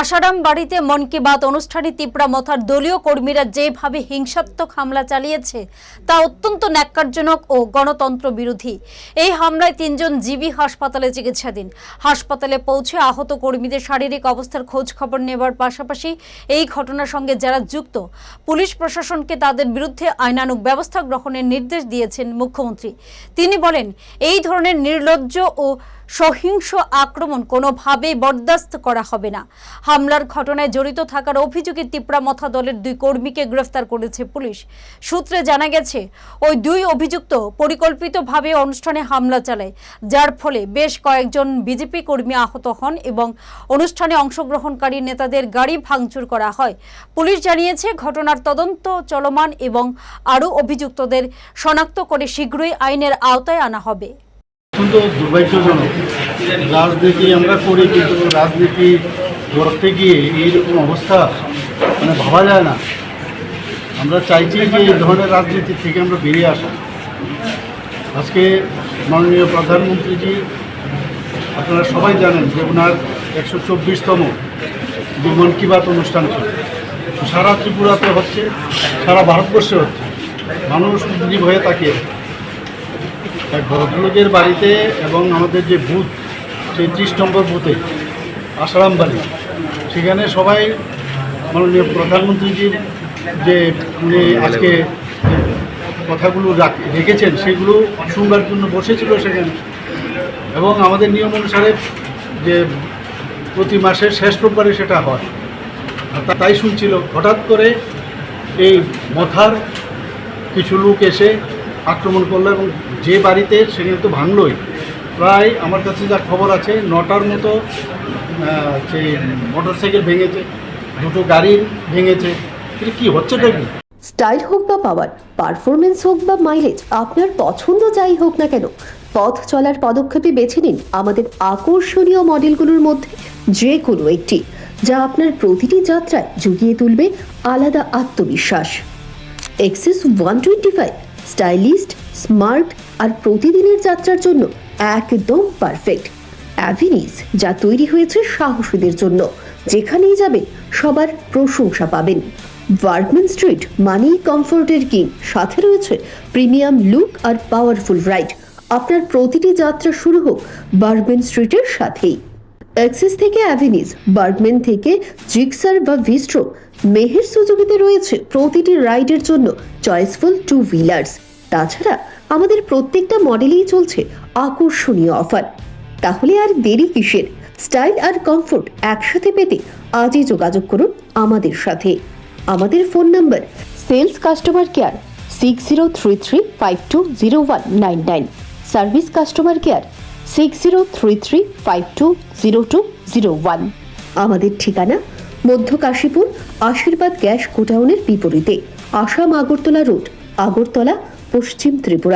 আশারাম বাড়িতে মন কি বাত অনুষ্ঠানে তিপ্রা মথার দলীয় কর্মীরা যেভাবে হিংসাত্মক হামলা চালিয়েছে, তা অত্যন্ত ন্যাক্কারজনক ও গণতন্ত্র বিরোধী। এই হামলায় তিনজন জিবি হাসপাতালে চিকিৎসাধীন। হাসপাতালে পৌঁছে আহত কর্মীদের শারীরিক অবস্থার খোঁজ খবর নেবার পাশাপাশি এই ঘটনার সঙ্গে যারা যুক্ত, পুলিশ প্রশাসনকে তাদের বিরুদ্ধে আইনানুগ ব্যবস্থা গ্রহণের নির্দেশ দিয়েছেন মুখ্যমন্ত্রী। তিনি বলেন, এই ধরনের নির্লজ্জ ও সহিংস আক্রমণ কোনোভাবেই বরদাস্ত করা হবে না। হামলার ঘটনায় জড়িত থাকার অভিযোগে তিপ্রামথা দলের দুই কর্মীকে গ্রেফতার করেছে পুলিশ। সূত্রে জানা গেছে, ওই দুই অভিযুক্ত পরিকল্পিতভাবে অনুষ্ঠানে হামলা চালায়, যার ফলে বেশ কয়েকজন বিজেপি কর্মী আহত হন এবং অনুষ্ঠানে অংশগ্রহণকারী নেতাদের গাড়ি ভাঙচুর করা হয়। পুলিশ জানিয়েছে, ঘটনার তদন্ত চলমান এবং আরও অভিযুক্তদের শনাক্ত করে শীঘ্রই আইনের আওতায় আনা হবে। অত্যন্ত দুর্ভাগ্যজনক। রাজনীতি আমরা করি, কিন্তু রাজনীতি করতে গিয়ে এইরকম অবস্থা মানে ভাবা যায় না। আমরা চাইছি যে এই ধরনের রাজনীতি থেকে আমরা বেরিয়ে আসা। আজকে মাননীয় প্রধানমন্ত্রীজি, আপনারা সবাই জানেন যে ওনার একশো চব্বিশতম যে মন কি বাত অনুষ্ঠান ছিল। সারা ত্রিপুরাতে হচ্ছে, সারা ভারতবর্ষে হচ্ছে। মানুষ উদ্গ্রীব হয়ে তাকিয়ে। এক ভদ্রলোকের বাড়িতে এবং আমাদের যে বুথ সেই ত্রিশ নম্বর বুথে আসারাম বাড়ি সেখানে সবাই মাননীয় প্রধানমন্ত্রীজির যে উনি আজকে কথাগুলো রাখ- রেখেছেন, সেগুলো শুনবার জন্য বসেছিল সেখানে। এবং আমাদের নিয়ম অনুসারে যে প্রতি মাসের শেষ রোববারে সেটা হয়। তাই শুনছিল। হঠাৎ করে এই মথার কিছু লোক এসে আক্রমণ করল এবং যে বাড়িতে সেখানে তো ভাঙলোই। প্রায় আমার কাছে যা খবর আছে, নটার মতো সেই মোটর সাইকেল ভেঙেছে, দুটো গাড়ি ভেঙেছে। কী হচ্ছেটা কি স্টাইল হোক বা পাওয়ার পারফরমেন্স হোক বা মাইলেজ, আপনার পছন্দ যাই হোক না কেন, পথ চলার পদক্ষেপে বেছে নিন আমাদের আকর্ষণীয় মডেলগুলোর মধ্যে যে কোনো একটি, যা আপনার প্রতিটি যাত্রায় জুগিয়ে তুলবে আলাদা আত্মবিশ্বাস। Access one twenty five stylist smart আর প্রতিদিনের যাত্রার জন্য একদম পারফেক্ট অ্যাভিনিস, যা তৈরি হয়েছে সাহসীদের জন্য, যেখানেই যাবে সবার প্রশংসা পাবেন। ওয়ার্কম্যান স্ট্রিট মানি কমফোর্টের কিং সাথে রয়েছে প্রিমিয়াম লুক আর পাওয়ারফুল রাইড আপনার প্রতিটি যাত্রা শুরু হোক বার্গম্যান স্ট্রিটের সাথেই। অ্যাক্সিস থেকে অ্যাভিনিস বার্গম্যান থেকে জিক্সার বা ভিস্ট্রো মেহের সুযোগিতে রয়েছে প্রতিটি রাইডের জন্য চয়েসফুল টু হুইলার্স তাছাড়া আমাদের প্রত্যেকটা মডেলেই চলছে আকর্ষণীয় অফার তাহলে আর দেরি কিসের? স্টাইল আর কমফোর্ট একসাথে পেতে আজই যোগাযোগ করুন আমাদের সাথে। আমাদের phone number sales customer care six zero three three five two zero one nine nine service customer care six zero three three five two zero two zero one আমাদের ঠিকানা মধ্য কাশীপুর আশীর্বাদ গ্যাস গোডাউনের বিপরীতে আসাম আগরতলা রোড, আগরতলা, পশ্চিম ত্রিপুরা।